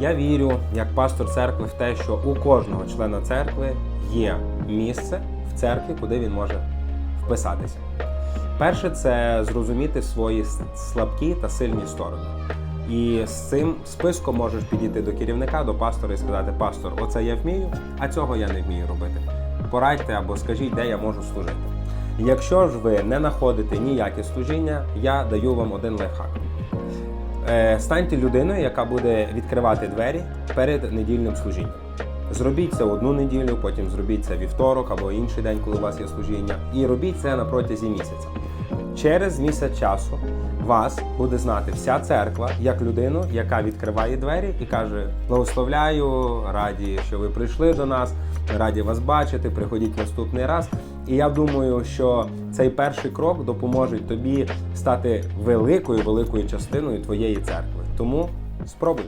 Я вірю, як пастор церкви, в те, що у кожного члена церкви є місце в церкві, куди він може вписатися. Перше це зрозуміти свої слабкі та сильні сторони. І з цим списком можеш підійти до керівника, до пастора і сказати: Пастор, оце я вмію, а цього я не вмію робити. Порадьте або скажіть, де я можу служити. Якщо ж ви не знаходите ніяке служіння, я даю вам один лайфхак. Е, станьте людиною, яка буде відкривати двері перед недільним служінням. Зробіть це одну неділю, потім зробіть це вівторок або інший день, коли у вас є служіння, і робіть це на протязі місяця. Через місяць часу вас буде знати вся церква як людину, яка відкриває двері і каже: Благословляю, раді, що ви прийшли до нас, раді вас бачити, приходіть наступний раз. І я думаю, що цей перший крок допоможе тобі стати великою великою частиною твоєї церкви. Тому спробуй.